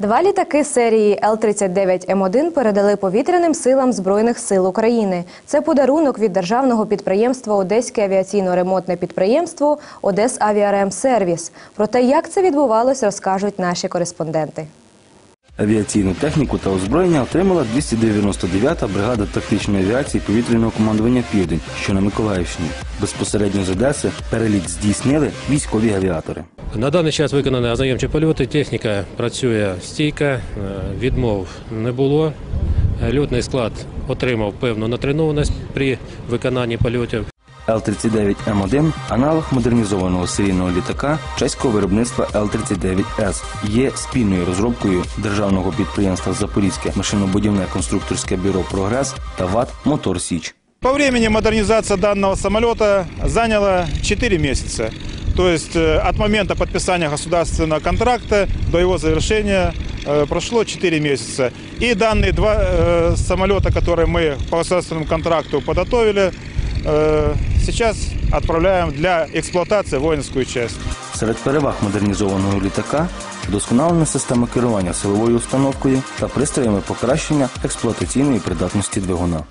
Два літаки серії Л-39М1 передали повітряним силам Збройних сил України. Це подарунок від державного підприємства Одеське авіаційно-ремонтне підприємство «Одесавіаремсервіс». Про те, як це відбувалось, розкажуть наші кореспонденти. Авіаційну техніку та озброєння отримала 299-та бригада тактичної авіації повітряного командування Південь, що на Миколаївщині. Безпосередньо з Одеси переліт здійснили військові авіатори. На даний час виконані ознайомчі польоти. Техніка працює стійка, е, відмов не було. Льотний склад отримав певну натренованість при виконанні польотів. Л-39М1 – аналог модернізованого серійного літака чеського виробництва Л-39С. Є спільною розробкою державного підприємства Запорізьке машинобудівне конструкторське бюро «Прогрес» та ВАТ «Мотор Січ». По времени модернизация данного самолета заняла 4 месяца. То есть э, от момента подписания государственного контракта до его завершения э, прошло 4 месяца. И данные два э, самолета, которые мы по государственному контракту подготовили, э, сейчас отправляем для эксплуатации в воинскую часть. Серед переваг модернізованого літака – вдосконалена система керування силовою установкою та пристроями покращення експлуатаційної придатності двигуна.